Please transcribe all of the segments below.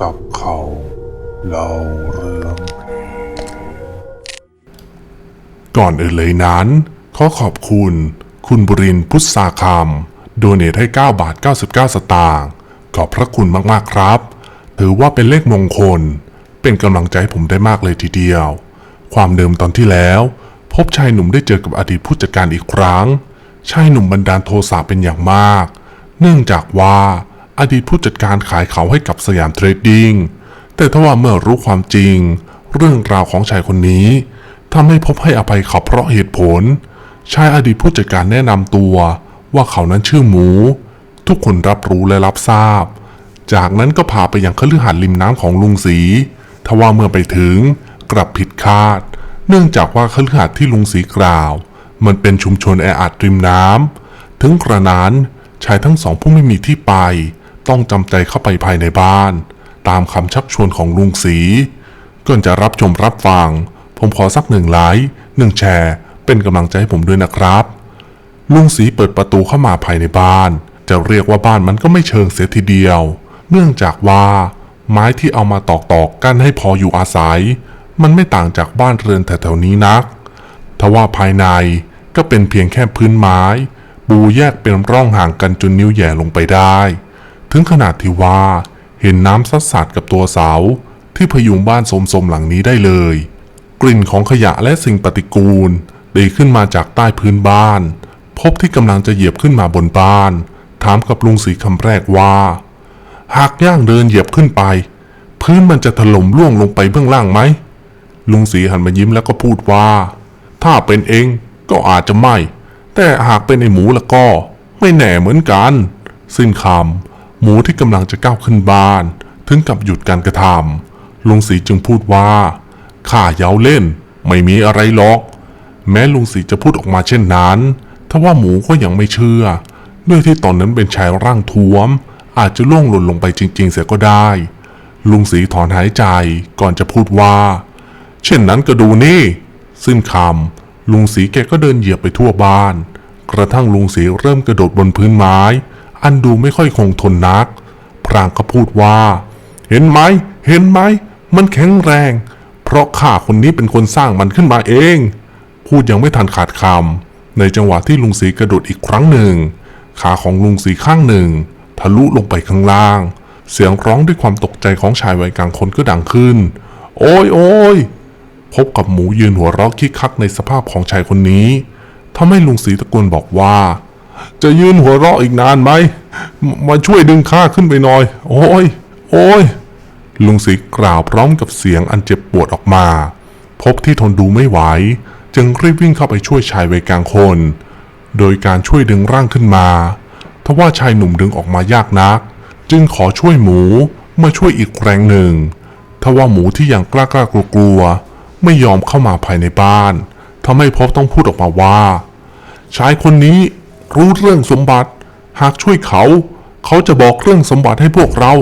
จับเขาเล่าเรื่องก่อนอื่นเลยนั้น ขอขอบคุณ คุณบุรินพุทธาคำโดเนทให้ 9 บาท 99 สตางค์ขอบพระคุณมาก ๆ ครับ ถือว่าเป็นเลขมงคล เป็นกำลังใจให้ผมได้มากเลยทีเดียว ความเดิมตอนที่แล้ว พบชายหนุ่มได้เจอกับอดีตผู้จัดการอีกครั้ง ชายหนุ่มบันดาลโทสะเป็นอย่างมาก เนื่องจากว่า อดีตผู้จัดการขายเขาให้กับสยามเทรดดิ้งแต่ถ้าว่าเมื่อรู้ความจริง เรื่องราวของชายคนนี้ทำให้พบให้อภัยเขาเพราะเหตุผล ชายอดีตผู้จัดการแนะนำตัว ว่าเขานั้นชื่อหมู ทุกคนรับรู้และรับทราบ จากนั้นก็พาไปยังคฤหาสน์ริมน้ำของลุงศรีทว่าเมื่อไปถึงกลับผิดคาด เนื่องจากว่าคฤหาสน์ที่ลุงศรีกล่าว มันเป็นชุมชนแออัดริมน้ำถึงกระนั้นชายทั้งสองผู้ไม่มีที่ไป ต้องจำใจเข้าไปภายในบ้าน ตามคำชักชวนของลุงศรีก่อนจะรับชมรับฟัง ผมขอสักหนึ่งไลค์หนึ่งแชร์ เป็นกำลังใจให้ผมด้วยนะครับ ลุงศรีเปิดประตูเข้ามาภายในบ้าน จะเรียกว่าบ้านมันก็ไม่เชิงเสียทีเดียว เนื่องจากว่าไม้ที่เอามาตอกๆกกั้นให้พออยู่อาศัย มันไม่ต่างจากบ้านเรือนแถวๆนี้นัก ทว่าภายในก็เป็นเพียงแค่พื้นไม้ปูแยกเป็นร่องห่างกันจนนิ้วแย่ลงไปได้ ถึงขนาดที่ว่า เห็นน้ำซัดสาดกับตัวเสา ที่พยุงบ้านสมๆหลังนี้ได้เลย กลิ่นของขยะและสิ่งปฏิกูลดีขึ้นมาจากใต้พื้นบ้าน พบที่กำลังจะเหยียบขึ้นมาบนบ้าน ถามกับลุงสีคำแรกว่า หากย่างเดินเหยียบขึ้นไป พื้นมันจะถล่มล่วงลงไปเบื้องล่างไหมลุงสีหันมายิ้มแล้วก็พูดว่า ถ้าเป็นเองก็อาจจะไม่ แต่หากเป็นไอหมูแล้วก็ ไม่แน่เหมือนกัน สิ้นคำ หมูที่กำลังจะก้าวขึ้นบ้าน ถึงกับหยุดการกระทำลุงสีจึงพูดว่าข้าเย้าเล่น ไม่มีอะไรหรอก แม้ลุงสีจะพูดออกมาเช่นนั้นทว่าหมูก็ยังไม่เชื่อ ด้วยที่ตอนนั้นเป็นชายร่างท้วม อาจจะล่วงหล่นลงไปจริง ๆ เสียก็ได้ ลุงสีถอนหายใจก่อนจะพูดว่า เช่นนั้นก็ดูนี่สิ้นคำลุงสีแกก็เดินเหยียบไปทั่วบ้าน กระทั่งลุงสีเริ่มกระโดดบนพื้นไม้ อันดูไม่ค่อยคงทนนัก พรางก็พูดว่า เห็นไหม เห็นไหม มันแข็งแรง เพราะข้าคนนี้เป็นคนสร้างมันขึ้นมาเอง พูดยังไม่ทันขาดคำในจังหวะที่ลุงสีกระโดดอีกครั้งหนึ่ง ขาของลุงสีข้างหนึ่ง ทะลุลงไปข้างล่าง เสียงร้องด้วยความตกใจของชายวัยกลางคนก็ดังขึ้น โอ้ยโอ้ยพบกับหมูยืนหัวเราะคิกคักในสภาพของชายคนนี้ทำให้ลุงศรีตะโกนบอกว่า จะยืนหัวเราะอีกนานไหม มาช่วยดึงข้าขึ้นไปหน่อย โอ้ย โอ้ย ลุงศรีกล่าวพร้อมกับเสียงอันเจ็บปวดออกมา พบที่ทนดูไม่ไหว จึงรีบวิ่งเข้าไปช่วยชายวัยกลางคน โดยการช่วยดึงร่างขึ้นมาทว่าชายหนุ่มดึงออกมายากนัก จึงขอช่วยหมูมาช่วยอีกแรงหนึ่งทว่าหมูที่ยังกล้ากล้ากลัวกลัวไม่ยอมเข้ามาภายในบ้านทำให้พบต้องพูดออกมาว่า ชายคนนี้ รู้เรื่องสมบัติ หากช่วยเขา เขาจะบอกเรื่องสมบัติให้พวกเรา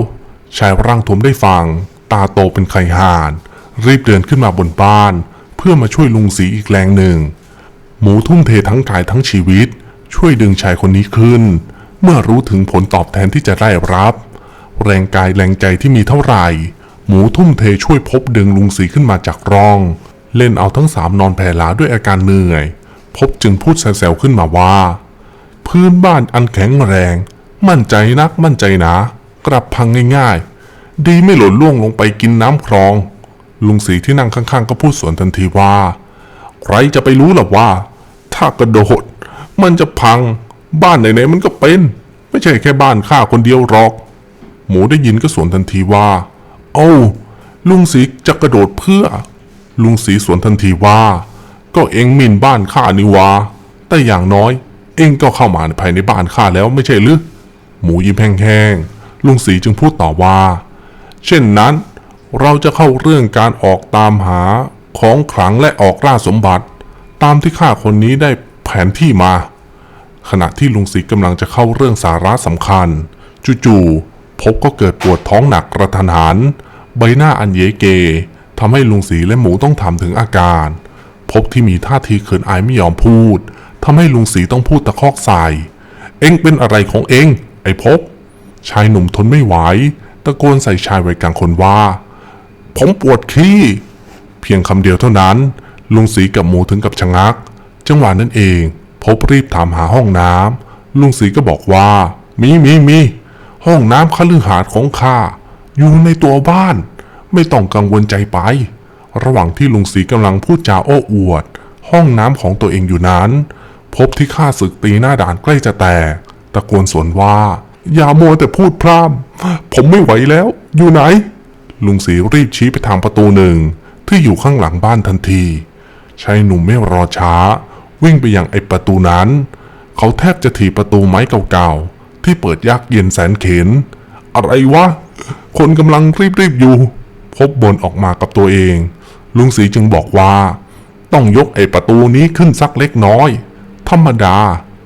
ชายร่างทวมได้ฟัง ตาโตเป็นไข่ห่าน รีบเดินขึ้นมาบนบ้าน เพื่อมาช่วยลุงสีอีกแรงหนึ่ง หมูทุ่มเททั้งกายทั้งชีวิต ช่วยดึงชายคนนี้ขึ้น เมื่อรู้ถึงผลตอบแทนที่จะได้รับ แรงกายแรงใจที่มีเท่าไหร่ หมูทุ่มเทช่วยพบดึงลุงสีขึ้นมาจากร่อง เล่นเอาทั้งสามนอนแผ่หลาด้วยอาการเหนื่อย พบจึงพูดแซวๆขึ้นมาว่า พื้นบ้านอันแข็งแรง มั่นใจนักมั่นใจหนา กลับพังง่ายๆ ดีไม่หล่นล่วงลงไปกินน้ำคลอง ลุงสีที่นั่งข้างๆ ก็พูดสวนทันทีว่า ใครจะไปรู้หรอว่า ถ้ากระโดด มันจะพัง บ้านไหนๆมันก็เป็น ไม่ใช่แค่บ้านข้าคนเดียวหรอก หมูได้ยินก็สวนทันทีว่าเอ้าลุงสีจะกระโดดเพื่อ ลุงสีสวนทันทีว่า ก็เองมินบ้านข้านี่วา แต่อย่างน้อย เองก็เข้ามาภายในบ้านข้าแล้วไม่ใช่หรือ หมูยิ้มแห้งๆ ลุงสีจึงพูดต่อว่า เช่นนั้น เราจะเข้าเรื่องการออกตามหาของขลังและออกล่าสมบัติ ตามที่ข้าคนนี้ได้แผนที่มา ขณะที่ลุงศรีกำลังจะเข้าเรื่องสาระสำคัญ จู่ๆพบก็เกิดปวดท้องหนักกระทันหัน ใบหน้าอันเยเกทำให้ลุงศรีและหมูต้องถามถึงอาการ พบที่มีท่าทีเขินอายไม่ยอมพูด ทำให้ลุงศรีต้องพูดตะคอกใส่เอ็งเป็นอะไรของเอ็งไอ้พบ ชายหนุ่มทนไม่ไหวตะโกนใส่ชายวัยกลางคนว่า ผมปวดขี้ เพียงคำเดียวเท่านั้น ลุงศรีกับหมูถึงกับชะงัก จังหวะนั้นเอง พบรีบถามหาห้องน้ำลุงศรีก็บอกว่า มีมีมีห้องน้ำคฤหาสน์ของข้าอยู่ในตัวบ้าน ไม่ต้องกังวลใจไป ระหว่างที่ลุงศรีกำลังพูดจาโอ้อวด ห้องน้ำของตัวเองอยู่นั้น พบที่ข้าศึกตีหน้าด่านใกล้จะแตกตะโกนสวนว่า อย่ามัวแต่พูดพร่ำผมไม่ไหวแล้ว อยู่ไหน ลุงศรีรีบชี้ไปทางประตูหนึ่ง ที่อยู่ข้างหลังบ้านทันทีชายหนุ่มไม่รอช้า วิ่งไปยังไอประตูนั้น เขาแทบจะถีบประตูไม้เก่าๆ ที่เปิดยากเย็นแสนเข็น อะไรวะ คนกำลังรีบๆอยู่ พบบนออกมากับตัวเอง ลุงศรีจึงบอกว่า ต้องยกไอประตูนี้ขึ้นสักเล็กน้อย รรมดา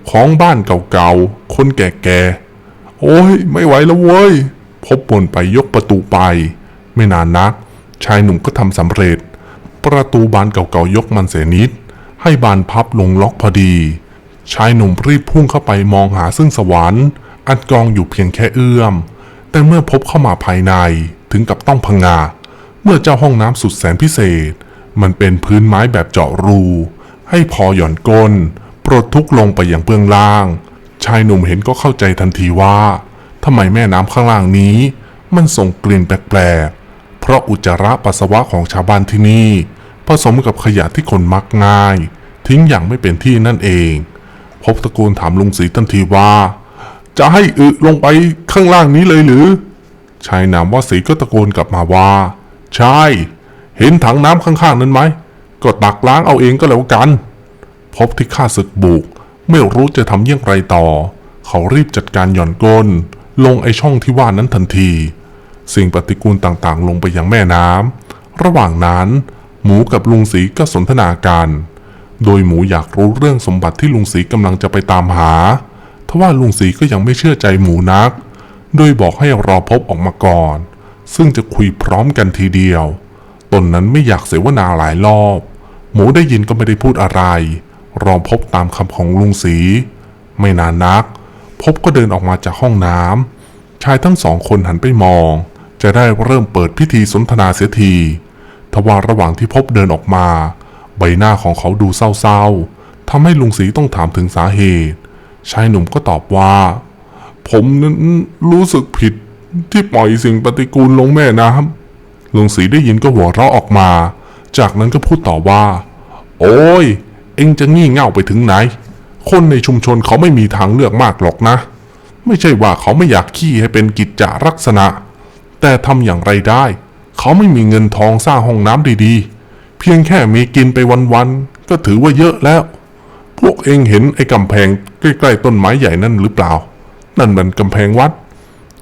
ของบ้านเก่าๆ คนแก่ๆ โอ้ย ไม่ไหวแล้วเว้ย พบบนไปยกประตูไป ไม่นานนัก ชายหนุ่มก็ทำสำเร็จ ประตูบานเก่าๆ ยกมันเสียนิด ให้บานพับลงล็อกพอดี ชายหนุ่มรีบพุ่งเข้าไปมองหาซึ่งสวรรค์ อันกองอยู่เพียงแค่เอื้อม แต่เมื่อพบเข้ามาภายในถึงกับต้องพังงา เมื่อเจ้าห้องน้ำสุดแสนพิเศษ มันเป็นพื้นไม้แบบเจาะรู ให้พอหย่อนก้น ปลดทุกข์ลงไปอย่างเบื้องล่าง ชายหนุ่มเห็นก็เข้าใจทันทีว่าทำไมแม่น้ำข้างล่างนี้ มันส่งกลิ่นแปลกๆ เพราะอุจจาระปัสสาวะของชาวบ้านที่นี่ ผสมกับขยะที่คนมักง่าย ทิ้งอย่างไม่เป็นที่นั่นเอง พบตะโกนถามลุงศรีทันทีว่า จะให้อึลงไปข้างล่างนี้เลยหรือ ชายนามว่าศรีก็ตะโกนกลับมาว่า ใช่ เห็นถังน้ำข้างๆนั้นไหมก็ตักล้างเอาเองก็แล้วกัน พบที่ข้าศึกบุก ไม่รู้จะทำเยี่ยงไรต่อ เขารีบจัดการหย่อนก้น ลงไอช่องที่ว่านั้นทันที สิ่งปฏิกูลต่างๆ ลงไปยังแม่น้ำระหว่างนั้นหมูกับลุงศรีก็สนทนากัน โดยหมูอยากรู้เรื่องสมบัติที่ลุงศรีกำลังจะไปตามหา ทว่าลุงศรีก็ยังไม่เชื่อใจหมูนัก โดยบอกให้รอพบออกมาก่อน ซึ่งจะคุยพร้อมกันทีเดียว ตนนั้นไม่อยากเสวนาหลายรอบ หมูได้ยินก็ไม่ได้พูดอะไร รองพบตามคำของลุงศรีไม่นานนัก พบก็เดินออกมาจากห้องน้ำชายทั้งสองคนหันไปมอง จะได้เริ่มเปิดพิธีสนทนาเสียทีทว่าระหว่างที่พบเดินออกมา ใบหน้าของเขาดูเศร้าๆทำให้ลุงศรีต้องถามถึงสาเหตุ ชายหนุ่มก็ตอบว่า ผมนั้นรู้สึกผิดที่ปล่อยสิ่งปฏิกูลลงแม่น้ำลุงศรีได้ยินก็หัวเราะออกมา จากนั้นก็พูดต่อว่า โอ้ย เองจะงี่เง่าไปถึงไหน คนในชุมชนเขาไม่มีทางเลือกมากหรอกนะ ไม่ใช่ว่าเขาไม่อยากขี้ให้เป็นกิจจาลักษณะ แต่ทำอย่างไรได้ เขาไม่มีเงินทองสร้างห้องน้ำดีๆ เพียงแค่มีกินไปวันๆ ก็ถือว่าเยอะแล้ว พวกเองเห็นไอ้กำแพงใกล้ๆต้นไม้ใหญ่นั่นหรือเปล่า นั่นมันกำแพงวัด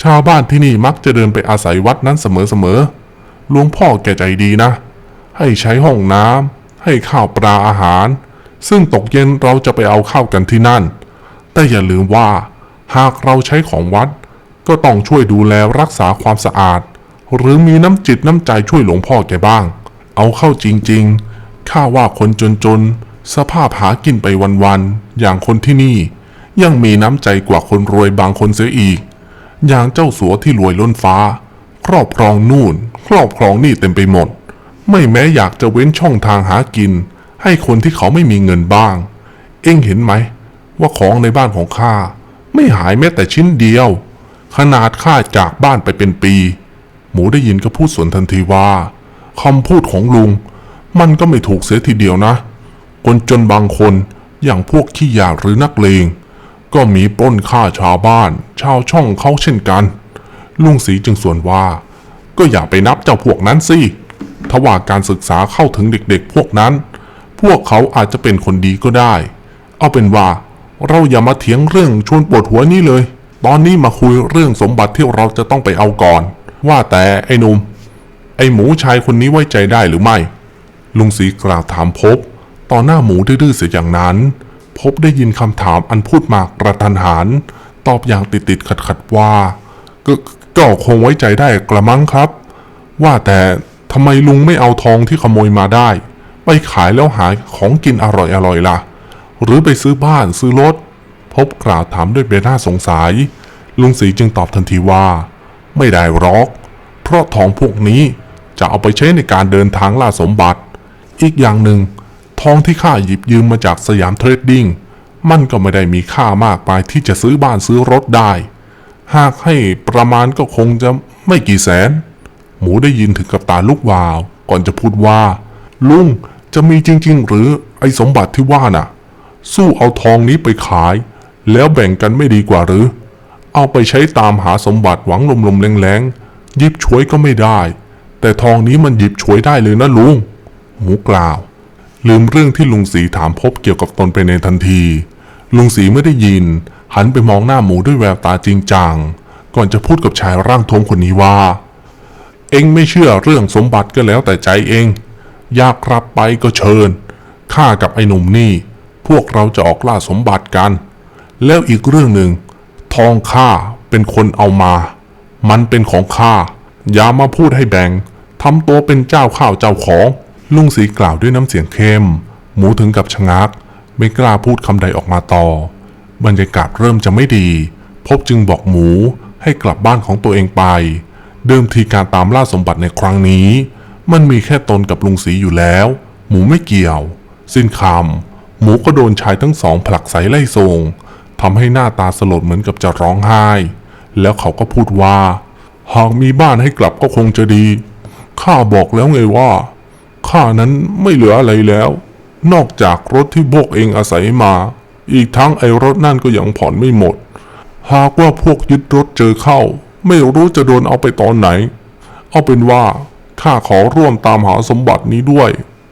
ชาวบ้านที่นี่มักจะเดินไปอาศัยวัดนั้นเสมอๆหลวงพ่อแกใจดีนะ ให้ใช้ห้องน้ำให้ข้าวปลาอาหาร ซึ่งตกเย็นเราจะไปเอาข้าวกันที่นั่น แต่อย่าลืมว่า หากเราใช้ของวัด ก็ต้องช่วยดูแลรักษาความสะอาด หรือมีน้ำจิตน้ำใจช่วยหลวงพ่อแกบ้าง เอาเข้าจริงๆ ข้าว่าคนจนๆ สภาพหากินไปวันๆ อย่างคนที่นี่ ยังมีน้ำใจกว่าคนรวยบางคนเสียอีก อย่างเจ้าสัวที่รวยล้นฟ้า ครอบครองนู่น ครอบครองนี่เต็มไปหมด ไม่แม้อยากจะเว้นช่องทางหากิน ให้คนที่เขาไม่มีเงินบ้าง เอ็งเห็นไหม ว่าของในบ้านของข้าไม่หายแม้แต่ชิ้นเดียว ขนาดข้าจากบ้านไปเป็นปี หมูได้ยินก็พูดสวนทันทีว่าคำพูดของลุง มันก็ไม่ถูกเสียทีเดียวนะ คนจนบางคนอย่างพวกขี้ยาหรือนักเลงก็มีปล้นฆ่าชาวบ้าน ชาวช่องเขาเช่นกัน ลุงศรีจึงส่วนว่า ก็อย่าไปนับเจ้าพวกนั้นสิทว่าการศึกษาเข้าถึงเด็กๆพวกนั้น พวกเขาอาจจะเป็นคนดีก็ได้ เอาเป็นว่า เราอย่ามาเถียงเรื่องชวนปวดหัวนี้เลย ตอนนี้มาคุยเรื่องสมบัติที่เราจะต้องไปเอาก่อน ว่าแต่ไอ้นุ่มไอ้หมูชายคนนี้ไว้ใจได้หรือไม่ ลุงศรีกล่าวถามพบ ต่อหน้าหมูดื้อเสียอย่างนั้น พบได้ยินคำถามอันพูดมากระทันหันตอบอย่างติดๆขัดๆว่าก็ก็คงไว้ใจได้กระมังครับ ว่าแต่ทำไมลุงไม่เอาทองที่ขโมยมาได้ ไปขายแล้วหาของกินอร่อยๆล่ะ หรือไปซื้อบ้านซื้อรถ พบกล่าวถามด้วยเบหน้าสงสัย ลุงศรีจึงตอบทันทีว่า ไม่ได้หรอก เพราะทองพวกนี้จะเอาไปใช้ในการเดินทางล่าสมบัติ อีกอย่างหนึ่ง ทองที่ข้าหยิบยืมมาจากสยามเทรดดิ้งมันก็ไม่ได้มีค่ามากไปที่จะซื้อบ้านซื้อรถได้ หากให้ประมาณก็คงจะไม่กี่แสน หมูได้ยินถึงกับตาลุกวาว ก่อนจะพูดว่า ลุง จะมีจริง ๆ หรือไอ้สมบัติที่ว่าน่ะ สู้เอาทองนี้ไปขาย แล้วแบ่งกันไม่ดีกว่าหรือ เอาไปใช้ตามหาสมบัติหวังลมๆแรงๆยิบฉวยก็ไม่ได้ แต่ทองนี้มันหยิบฉวยได้เลยนะลุง หมูกล่าว ลืมเรื่องที่ลุงสีถามพบเกี่ยวกับตนไปในทันที ลุงสีไม่ได้ยิน หันไปมองหน้าหมูด้วยแววตาจริงจังก่อนจะพูดกับชายร่างทวมคนนี้ว่า เองไม่เชื่อเรื่องสมบัติก็แล้วแต่ใจเอง อยากรับไปก็เชิญ ข้ากับไอ้หนุ่มนี่ พวกเราจะออกล่าสมบัติกัน แล้วอีกเรื่องหนึ่ง ทองข้าเป็นคนเอามา มันเป็นของข้า อย่ามาพูดให้แบ่งทำตัวเป็นเจ้าข้าวเจ้าของ ลุงสีกล่าวด้วยน้ำเสียงเข้ม หมูถึงกับชะงัก ไม่กล้าพูดคำใดออกมาต่อ บรรยากาศเริ่มจะไม่ดี พบจึงบอกหมูให้กลับบ้านของตัวเองไป เดิมทีการตามล่าสมบัติในครั้งนี้ มันมีแค่ตนกับลุงสีอยู่แล้ว หมูไม่เกี่ยว สิ้นคำหมูก็โดนชายทั้งสองผลักไสไล่ส่งทำให้หน้าตาสลดเหมือนกับจะร้องไห้ แล้วเขาก็พูดว่า หากมีบ้านให้กลับก็คงจะดี ข้าบอกแล้วไงว่า ข้านั้นไม่เหลืออะไรแล้ว นอกจากรถที่พวกเองอาศัยมา อีกทั้งไอ้รถนั่นก็ยังผ่อนไม่หมด หากว่าพวกยึดรถเจอเข้า ไม่รู้จะโดนเอาไปตอนไหน เอาเป็นว่า ข้าขอร่วมตามหาสมบัตินี้ด้วย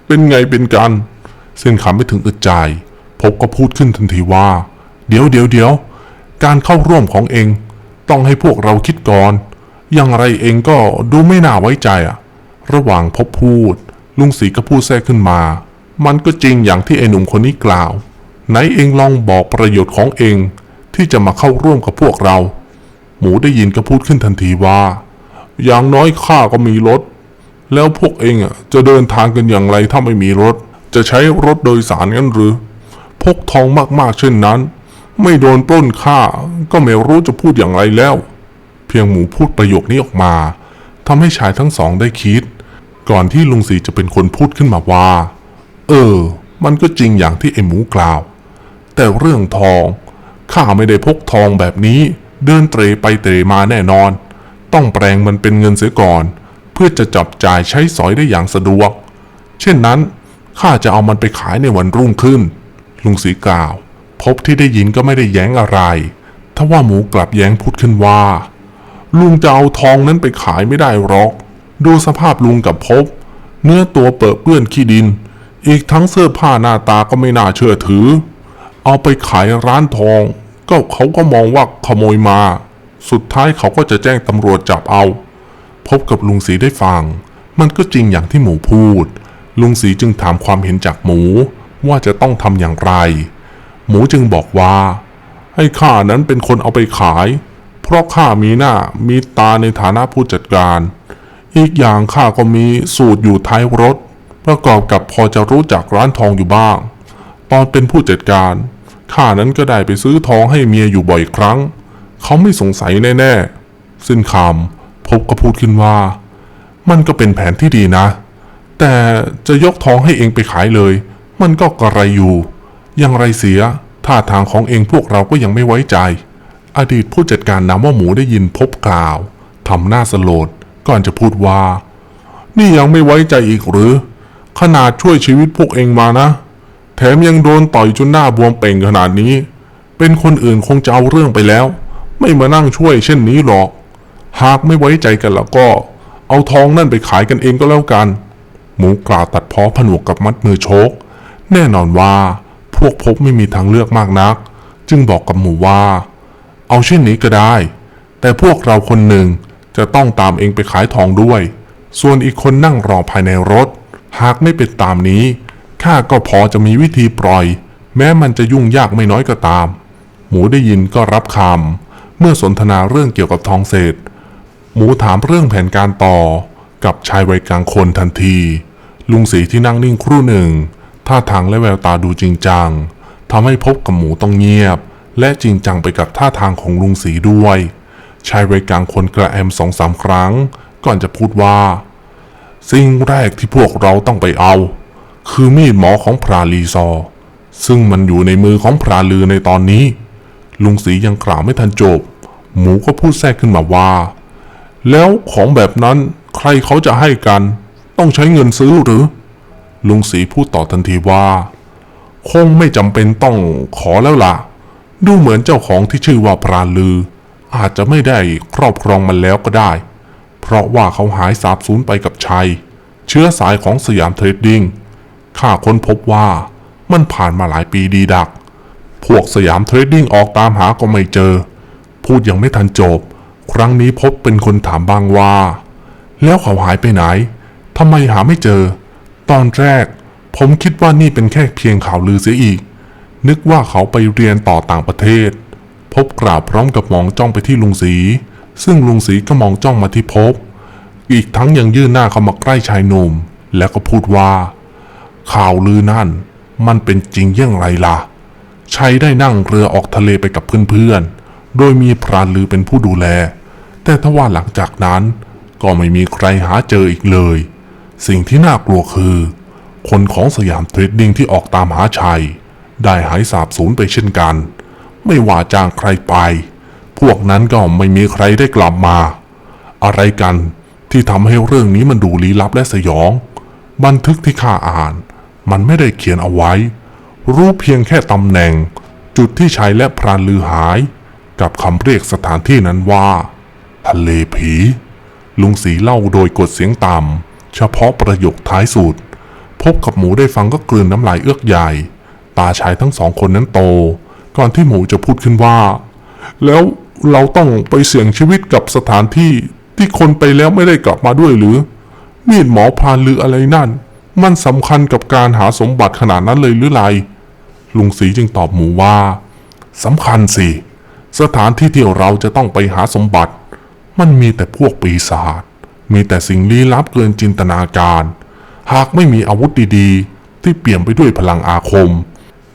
เป็นไงเป็นกัน เส้นขำไม่ถึงอึดใจ พบก็พูดขึ้นทันทีว่า เดี๋ยวเดี๋ยวเดี๋ยว การเข้าร่วมของเอง ต้องให้พวกเราคิดก่อน อย่างไรเองก็ดูไม่น่าไว้ใจอะระหว่างพบพูด ลุงศรีก็พูดแทรกขึ้นมา มันก็จริงอย่างที่ไอ้หนุ่มคนนี้กล่าว ไหนเองลองบอกประโยชน์ของเองที่จะมาเข้าร่วมกับพวกเรา หมูได้ยินก็พูดขึ้นทันทีว่า อย่างน้อยข้าก็มีรถ แล้วพวกเองอะจะเดินทางกันอย่างไรถ้าไม่มีรถ จะใช้รถโดยสารกันหรือ พกทองมากๆเช่นนั้น ไม่โดนปล้นฆ่า ก็ไม่รู้จะพูดอย่างไรแล้ว เพียงหมูพูดประโยคนี้ออกมาทำให้ชายทั้งสองได้คิด ก่อนที่ลุงศรีจะเป็นคนพูดขึ้นมาว่า เออ มันก็จริงอย่างที่ไอ้หมูกล่าว แต่เรื่องทองข้าไม่ได้พกทองแบบนี้ เดินเตรไปเตรมาแน่นอน ต้องแปลงมันเป็นเงินเสียก่อน เพื่อจะจับจ่ายใช้สอยได้อย่างสะดวก เช่นนั้นข้าจะเอามันไปขายในวันรุ่งขึ้น ลุงศรีกล่าว พบที่ได้ยินก็ไม่ได้แย้งอะไรทว่าหมูกลับแย้งพูดขึ้นว่า ลุงจะเอาทองนั้นไปขายไม่ได้หรอก ดูสภาพลุงกับพบ เนื้อตัวเปเปื้อนขี้ดิน อีกทั้งเสื้อผ้าหน้าตาก็ไม่น่าเชื่อถือ เอาไปขายร้านทอง ก็เขาก็มองว่าขโมยมา สุดท้ายเขาก็จะแจ้งตำรวจจับเอา พบกับลุงศรีได้ฟัง มันก็จริงอย่างที่หมูพูด ลุงศรีจึงถามความเห็นจากหมูว่าจะต้องทำอย่างไร หมูจึงบอกว่า ให้ข้านั้นเป็นคนเอาไปขาย เพราะข้ามีหน้ามีตาในฐานะผู้จัดการ อีกอย่างข้าก็มีสูตรอยู่ท้ายรถ ประกอบกับพอจะรู้จักร้านทองอยู่บ้าง ตอนเป็นผู้จัดการข้านั้นก็ได้ไปซื้อทองให้เมียอยู่บ่อยครั้ง เขาไม่สงสัยแน่ ๆ สิ้นคำ พบก็พูดขึ้นว่า มันก็เป็นแผนที่ดีนะ แต่จะยกท้องให้เองไปขายเลย มันก็กระไรอยู่ อย่างไรเสียท่าทางของเองพวกเราก็ยังไม่ไว้ใจ อดีตผู้จัดการนามว่าหมูได้ยินพบกล่าวทำหน้าสลดก่อนจะพูดว่า นี่ยังไม่ไว้ใจอีกหรือ ขนาดช่วยชีวิตพวกเองมานะ แถมยังโดนต่อยจนหน้าบวมเป่งขนาดนี้ เป็นคนอื่นคงจะเอาเรื่องไปแล้ว ไม่มานั่งช่วยเช่นนี้หรอก หากไม่ไว้ใจกันแล้วก็ เอาทองนั่นไปขายกันเองก็แล้วกัน หมูกล่าวตัดพ้อผนวกกับมัดมือโชก แน่นอนว่าพวกพบไม่มีทางเลือกมากนัก จึงบอกกับหมูว่า เอาเช่นนี้ก็ได้ แต่พวกเราคนหนึ่งจะต้องตามเองไปขายทองด้วย ส่วนอีกคนนั่งรอภายในรถ หากไม่เป็นตามนี้ข้าก็พอจะมีวิธีปล่อย แม้มันจะยุ่งยากไม่น้อยก็ตาม หมูได้ยินก็รับคำเมื่อสนทนาเรื่องเกี่ยวกับทองเศษ หมูถามเรื่องแผนการต่อ กับชายวัยกลางคนทันที ลุงสีที่นั่งนิ่งครู่หนึ่ง ท่าทางและแววตาดูจริงจังทำให้พบกับหมูต้องเงียบ และจริงจังไปกับท่าทางของลุงสีด้วย ชายวัยกลางคนกระแอมสองสามครั้ง ก่อนจะพูดว่า สิ่งแรกที่พวกเราต้องไปเอา คือมีดหมอของพราลีซอ ซึ่งมันอยู่ในมือของพราลือในตอนนี้ ลุงศรียังกล่าวไม่ทันจบ หมูก็พูดแทรกขึ้นมาว่า แล้วของแบบนั้นใครเขาจะให้กัน ต้องใช้เงินซื้อหรือ ลุงศรีพูดต่อทันทีว่า คงไม่จำเป็นต้องขอแล้วล่ะ ดูเหมือนเจ้าของที่ชื่อว่าพรานลือ อาจจะไม่ได้ครอบครองมันแล้วก็ได้ เพราะว่าเขาหายสาบสูญไปกับชัย เชื้อสายของสยามเทรดดิ้งข้าค้นพบว่ามันผ่านมาหลายปีดีดัก พวกสยามเทรดดิ้งออกตามหาก็ไม่เจอ พูดยังไม่ทันจบ ครั้งนี้พบเป็นคนถามบางว่า แล้วเขาหายไปไหนทำไมหาไม่เจอ ตอนแรก ผมคิดว่านี่เป็นแค่เพียงข่าวลือเสียอีก นึกว่าเขาไปเรียนต่อต่างประเทศ พบกราบพร้อมกับมองจ้องไปที่ลุงสี ซึ่งลุงสีก็มองจ้องมาที่พบ อีกทั้งยังยื่นหน้าเข้ามาใกล้ชายหนุ่ม แล้วก็พูดว่า ข่าวลือนั่น มันเป็นจริงอย่างไรล่ะ ชัยได้นั่งเรือออกทะเลไปกับเพื่อนๆ โดยมีพรานลือเป็นผู้ดูแล แต่ทว่าหลังจากนั้นก็ไม่มีใครหาเจออีกเลย สิ่งที่น่ากลัวคือ คนของสยามเทรดดิ้งที่ออกตามหาชัย ได้หายสาบสูญไปเช่นกัน ไม่ว่าจ้างใครไป พวกนั้นก็ไม่มีใครได้กลับมา อะไรกันที่ทำให้เรื่องนี้มันดูลี้ลับและสยอง บันทึกที่ข้าอ่าน มันไม่ได้เขียนเอาไว้ รู้เพียงแค่ตำแหน่ง จุดที่ชัยและพรานลือหาย กับคำเรียกสถานที่นั้นว่า ทะเลผี ลุงสีเล่าโดยกดเสียงต่ำเฉพาะประโยคท้ายสุด พบกับหมูได้ฟังก็กลืนน้ำลายเอื้อกใหญ่ ตาชายทั้งสองคนนั้นโต ก่อนที่หมูจะพูดขึ้นว่า แล้วเราต้องไปเสี่ยงชีวิตกับสถานที่ที่คนไปแล้วไม่ได้กลับมาด้วยหรือ มีดหมอพานลืออะไรนั่น มันสำคัญกับการหาสมบัติขนาดนั้นเลยหรือไรลุงศรีจึงตอบหมูว่าสำคัญสิ สถานที่ที่เราจะต้องไปหาสมบัติ มันมีแต่พวกปีศาจมีแต่สิ่งลี้ลับเกินจินตนาการ หากไม่มีอาวุธดีๆ ที่เปี่ยมไปด้วยพลังอาคม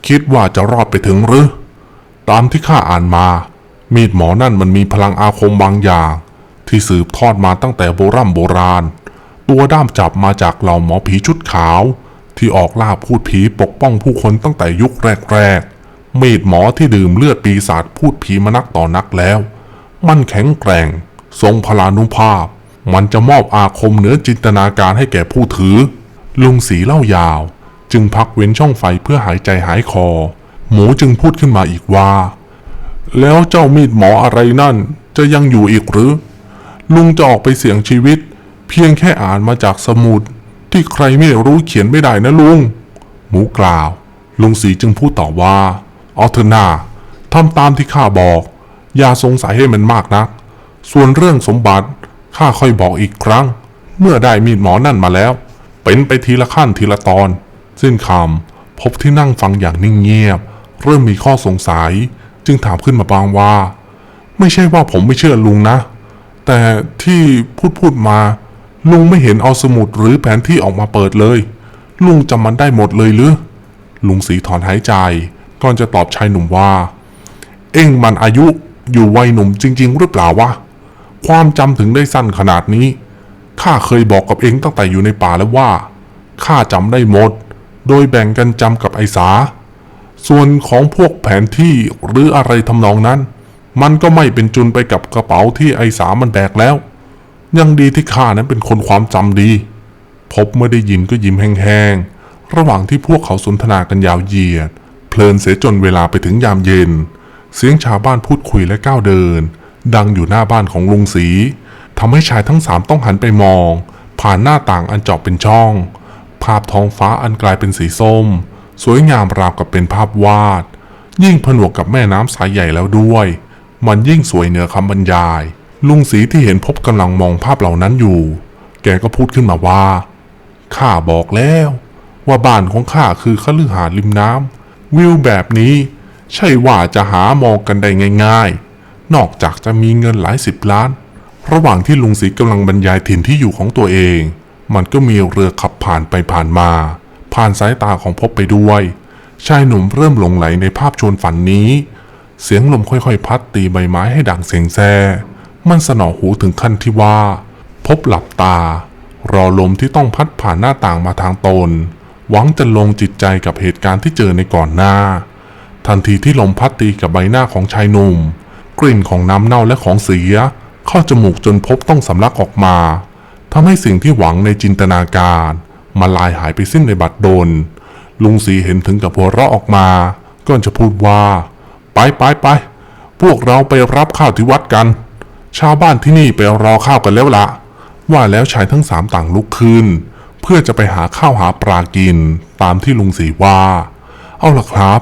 คิดว่าจะรอดไปถึงหรือ ตามที่ข้าอ่านมา มีดหมอนั่นมันมีพลังอาคมบางอย่าง ที่สืบทอดมาตั้งแต่โบรโบราณ ตัวด้ามจับมาจากเหล่าหมอผีชุดขาว ที่ออกล่าพูดผีปกป้องผู้คนตั้งแต่ยุคแรกๆ มีดหมอที่ดื่มเลือดปีศาจพูดผีมานักต่อนักแล้ว มันแข็งแกร่ง ทรงพลานุภาพ มันจะมอบอาคมเหนือจินตนาการให้แก่ผู้ถือ ลุงสีเล่ายาว จึงพักเว้นช่องไฟเพื่อหายใจหายคอ หมูจึงพูดขึ้นมาอีกว่า แล้วเจ้ามีดหมออะไรนั่น จะยังอยู่อีกหรือ ลุงจะออกไปเสี่ยงชีวิต เพียงแค่อ่านมาจากสมุดที่ใครไม่รู้เขียนไม่ได้นะลุง หมูกล่าว ลุงสีจึงพูดต่อว่า เอาเถอะนาทำตามที่ข้าบอก อย่าสงสัยให้มันมากนัก ส่วนเรื่องสมบัติข้าค่อยบอกอีกครั้ง เมื่อได้มีดหมอนั่นมาแล้ว เป็นไปทีละขั้นทีละตอน สิ้นคำพบที่นั่งฟังอย่างนิ่งเงียบ เริ่มมีข้อสงสัย จึงถามขึ้นมาบางว่า ไม่ใช่ว่าผมไม่เชื่อลุงนะ แต่ที่พูดพูดมา ลุงไม่เห็นเอาสมุดหรือแผนที่ออกมาเปิดเลย ลุงจำมันได้หมดเลยหรือลุงสีถอนหายใจ ก่อนจะตอบชายหนุ่มว่า เอ็งมันอายุอยู่วัยหนุ่มจริง ๆ หรือเปล่าวะความจำถึงได้สั้นขนาดนี้ข้าเคยบอกกับเอ็งตั้งแต่อยู่ในป่าแล้วว่าข้าจำได้หมด โดยแบ่งกันจำกับไอสา ส่วนของพวกแผนที่หรืออะไรทำนองนั้น มันก็ไม่เป็นจุนไปกับกระเป๋าที่ไอสามันแบกแล้ว ยังดีที่ข้านั้นเป็นคนความจำดี พบเมื่อได้ยินก็ยิ้มแห้งๆ ระหว่างที่พวกเขาสนทนากันยาวเหยียด เพลินเสียจนเวลาไปถึงยามเย็น เสียงชาวบ้านพูดคุยและก้าวเดิน ดังอยู่หน้าบ้านของลุงสีทำให้ชายทั้งสามต้องหันไปมอง ผ่านหน้าต่างอันเจาะเป็นช่อง ภาพท้องฟ้าอันกลายเป็นสีส้ม สวยงามราวกับเป็นภาพวาด ยิ่งผนวกกับแม่น้ำสายใหญ่แล้วด้วย มันยิ่งสวยเหนือคำบรรยาย ลุงสีที่เห็นพบกำลังมองภาพเหล่านั้นอยู่ แกก็พูดขึ้นมาว่าข้าบอกแล้ว ว่าบ้านของข้าคือคฤหาสน์ริมน้ำ วิวแบบนี้ ใช่ว่าจะหามองกันได้ง่าย ๆ นอกจากจะมีเงินหลายสิบล้าน ระหว่างที่ลุงศรีกำลังบรรยายถิ่นที่อยู่ของตัวเอง มันก็มีเรือขับผ่านไปผ่านมา ผ่านสายตาของพบไปด้วย ชายหนุ่มเริ่มหลงไหลในภาพชวนฝันนี้ เสียงลมค่อยๆ พัดตีใบไม้ให้ดังเสียงแซ่มันสนอหูถึงขั้นที่ว่า พบหลับตา รอลมที่ต้องพัดผ่านหน้าต่างมาทางตน หวังจะลงจิตใจกับเหตุการณ์ที่เจอในก่อนหน้า ทันทีที่ลมพัดตีกับใบหน้าของชายหนุ่ม กลิ่นของน้ำเน่าและของเสีย เข้าจมูกจนพบต้องสำลักออกมาทำให้สิ่งที่หวังในจินตนาการมาลายหายไปสิ้นในบัดดล ลุงสีเห็นถึงกับหัวเราะออกมาก่อนจะพูดว่า ไปไปไปพวกเราไปรับข้าวที่วัดกัน ชาวบ้านที่นี่ไปรอข้าวกันแล้วละว่าแล้วชายทั้งสามต่างลุกขึ้น พื่อจะไปหาข้าวหาปลากินตามที่ลุงสีว่า เอาล่ะครับ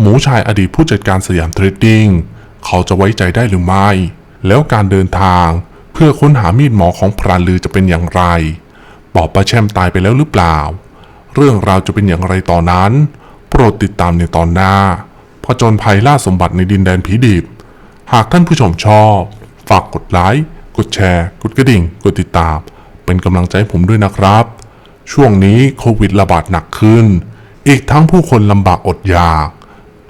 หมูชายอดีตผู้จัดการสยามเทรดดิ้งเขาจะไว้ใจได้หรือไม่ แล้วการเดินทางเพื่อค้นหามีดหมอของพรานลือจะเป็นอย่างไรปอบประแชมตายไปแล้วหรือเปล่า เรื่องราวจะเป็นอย่างไรตอนนั้น โปรดติดตามในตอนหน้าผจญภัยล่าสมบัติในดินแดนผีดิบ หากท่านผู้ชมชอบ ฝากกดไลค์ กดแชร์ กดกระดิ่ง กดติดตาม เป็นกำลังใจให้ผมด้วยนะครับ ช่วงนี้โควิดระบาดหนักขึ้น อีกทั้งผู้คนลำบากอดอยาก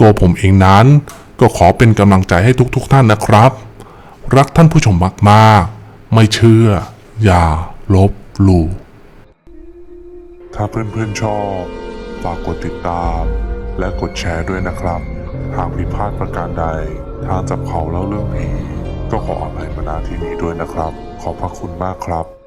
ตัวผมเองนั้นก็ขอเป็นกำลังใจให้ทุกๆทท่านนะครับ รักท่านผู้ชมมากๆ ไม่เชื่อ อย่า ลบหลู่ถ้าเพื่อนๆชอบ ฝากกดติดตาม และกดแชร์ด้วยนะครับ หากผิดพลาดประการใด ทางจับเขาเล่าเรื่องผีก็ขออภัยมาณที่นี้ด้วยนะครับ ขอบพระคุณมากครับ